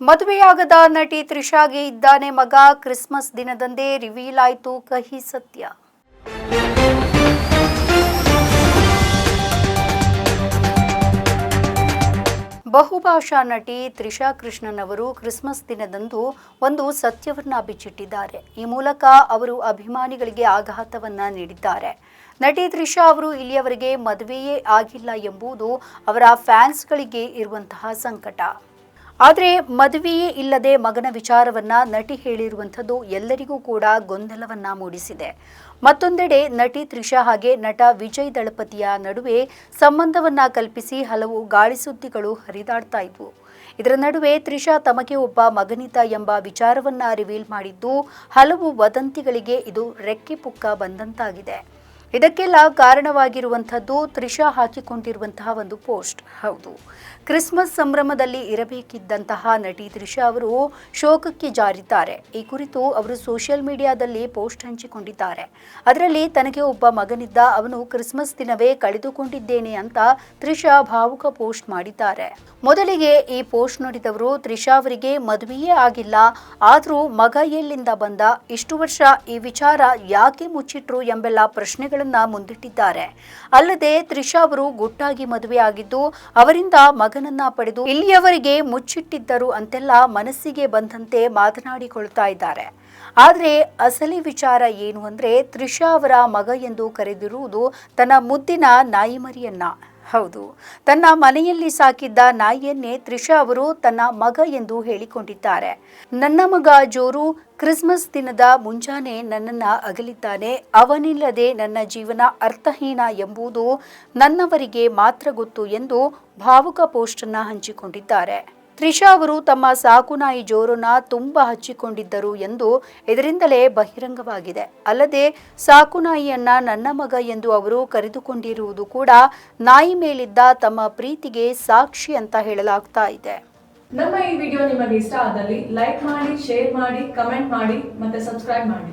ಮದುವೆಯಾಗದ ನಟಿ ತ್ರಿಷಾಗೆ ಇದ್ದಾನೆ ಮಗ. ಕ್ರಿಸ್ಮಸ್ ದಿನದಂದೇ ರಿವೀಲ್ ಆಯ್ತು. ಕಹಿ ಸತ್ಯ. ಬಹುಭಾಷಾ ನಟಿ ತ್ರಿಷಾ ಕೃಷ್ಣನ್ ಅವರು ಕ್ರಿಸ್ಮಸ್ ದಿನದಂದು ಒಂದು ಸತ್ಯವನ್ನ ಬಿಚ್ಚಿಟ್ಟಿದ್ದಾರೆ. ಈ ಮೂಲಕ ಅವರು ಅಭಿಮಾನಿಗಳಿಗೆ ಆಘಾತವನ್ನ ನೀಡಿದ್ದಾರೆ. ನಟಿ ತ್ರಿಷಾ ಅವರು ಇಲ್ಲಿಯವರೆಗೆ ಮದುವೆಯೇ ಆಗಿಲ್ಲ ಎಂಬುದು ಅವರ ಫ್ಯಾನ್ಸ್ಗಳಿಗೆ ಇರುವಂತಹ ಸಂಕಟ. ಆದರೆ ಮದುವೆಯೇ ಇಲ್ಲದೆ ಮಗನ ವಿಚಾರವನ್ನ ನಟಿ ಹೇಳಿರುವಂಥದ್ದು ಎಲ್ಲರಿಗೂ ಕೂಡ ಗೊಂದಲವನ್ನ ಮೂಡಿಸಿದೆ. ಮತ್ತೊಂದೆಡೆ ನಟಿ ತ್ರಿಷಾ ಹಾಗೆ ನಟ ವಿಜಯ್ ದಳಪತಿಯ ನಡುವೆ ಸಂಬಂಧವನ್ನ ಕಲ್ಪಿಸಿ ಹಲವು ಗಾಳಿ ಸುದ್ದಿಗಳು ಹರಿದಾಡ್ತಾ ಇದ್ವು. ಇದರ ನಡುವೆ ತ್ರಿಷಾ ತಮಗೆ ಒಬ್ಬ ಮಗನಿತ ಎಂಬ ವಿಚಾರವನ್ನ ರಿವೀಲ್ ಮಾಡಿದ್ದು ಹಲವು ವದಂತಿಗಳಿಗೆ ಇದು ರೆಕ್ಕೆ ಪುಕ್ಕ ಬಂದಂತಾಗಿದೆ. ಇದಕ್ಕೆಲ್ಲ ಕಾರಣವಾಗಿರುವಂಥದ್ದು ತ್ರಿಷಾ ಹಾಕಿಕೊಂಡಿರುವಂತಹ ಒಂದು ಪೋಸ್ಟ್. ಹೌದು. ಕ್ರಿಸ್ಮಸ್ ಸಂಭ್ರಮದಲ್ಲಿ ಇರಬೇಕಿದ್ದಂತಹ ನಟಿ ತ್ರಿಷಾ ಅವರು ಶೋಕಕ್ಕೆ ಜಾರಿದ್ದಾರೆ. ಈ ಕುರಿತು ಅವರು ಸೋಷಿಯಲ್ ಮೀಡಿಯಾದಲ್ಲಿ ಪೋಸ್ಟ್ ಹಂಚಿಕೊಂಡಿದ್ದಾರೆ. ಅದರಲ್ಲಿ ತನಗೆ ಒಬ್ಬ ಮಗನಿದ್ದ ಅವನು ಕ್ರಿಸ್ಮಸ್ ದಿನವೇ ಕಳೆದುಕೊಂಡಿದ್ದೇನೆ ಅಂತ ತ್ರಿಷಾ ಭಾವುಕ ಪೋಸ್ಟ್ ಮಾಡಿದ್ದಾರೆ. ಮೊದಲಿಗೆ ಈ ಪೋಸ್ಟ್ ನೋಡಿದವರು, ತ್ರಿಷಾ ಅವರಿಗೆ ಮದುವೆಯೇ ಆಗಿಲ್ಲ, ಆದರೂ ಮಗ ಎಲ್ಲಿಂದ ಬಂದ, ಇಷ್ಟು ವರ್ಷ ಈ ವಿಚಾರ ಯಾಕೆ ಮುಚ್ಚಿಟ್ರು? ಎಂಬೆಲ್ಲ ಪ್ರಶ್ನೆಗಳನ್ನ ಮುಂದಿಟ್ಟಿದ್ದಾರೆ. ಅಲ್ಲದೆ ತ್ರಿಷಾ ಅವರು ಗುಟ್ಟಾಗಿ ಮದುವೆ ಆಗಿದ್ದು, ಅವರಿಂದ ಮಗನನ್ನ ಪಡೆದು ಇಲ್ಲಿಯವರೆಗೆ ಮುಚ್ಚಿಟ್ಟಿದ್ದರು ಅಂತೆಲ್ಲ ಮನಸ್ಸಿಗೆ ಬಂದಂತೆ ಮಾತನಾಡಿಕೊಳ್ತಾ ಇದ್ದಾರೆ. ಆದರೆ ಅಸಲಿ ವಿಚಾರ ಏನು ಅಂದ್ರೆ, ತ್ರಿಷಾ ಅವರ ಮಗ ಎಂದು ಕರೆದಿರುವುದು ತನ್ನ ಮುದ್ದಿನ ನಾಯಿಮರಿಯನ್ನ. ಹೌದು. ತನ್ನ ಮನೆಯಲ್ಲಿ ಸಾಕಿದ್ದ ನಾಯಿಯನ್ನೇ ತ್ರಿಷಾ ಅವರು ತನ್ನ ಮಗ ಎಂದು ಹೇಳಿಕೊಂಡಿದ್ದಾರೆ. ನನ್ನ ಮಗ ಜೋರು ಕ್ರಿಸ್ಮಸ್ ದಿನದ ಮುಂಜಾನೆ ನನ್ನನ್ನ ಅಗಲಿದ್ದಾನೆ. ಅವನಿಲ್ಲದೆ ನನ್ನ ಜೀವನ ಅರ್ಥಹೀನ ಎಂಬುದು ನನ್ನವರಿಗೆ ಮಾತ್ರ ಗೊತ್ತು ಎಂದು ಭಾವುಕ ಪೋಸ್ಟನ್ನ ಹಂಚಿಕೊಂಡಿದ್ದಾರೆ. ತ್ರಿಷಾ ಅವರು ತಮ್ಮ ಸಾಕುನಾಯಿ ಜೋರನ್ನ ತುಂಬ ಹಚ್ಚಿಕೊಂಡಿದ್ದರು ಎಂದು ಇದರಿಂದಲೇ ಬಹಿರಂಗವಾಗಿದೆ. ಅಲ್ಲದೆ ಸಾಕುನಾಯಿಯನ್ನ ನನ್ನ ಮಗ ಎಂದು ಅವರು ಕರೆದುಕೊಂಡಿರುವುದು ಕೂಡ ನಾಯಿ ಮೇಲಿದ್ದ ತಮ್ಮ ಪ್ರೀತಿಗೆ ಸಾಕ್ಷಿ ಅಂತ ಹೇಳಲಾಗ್ತಾ ಇದೆ. ನಮ್ಮ ಈ ವಿಡಿಯೋ ನಿಮಗೆ ಇಷ್ಟ ಆದಲ್ಲಿ ಲೈಕ್ ಮಾಡಿ, ಶೇರ್ ಮಾಡಿ, ಕಮೆಂಟ್ ಮಾಡಿ ಮತ್ತೆ ಸಬ್ಸ್ಕ್ರೈಬ್ ಮಾಡಿ.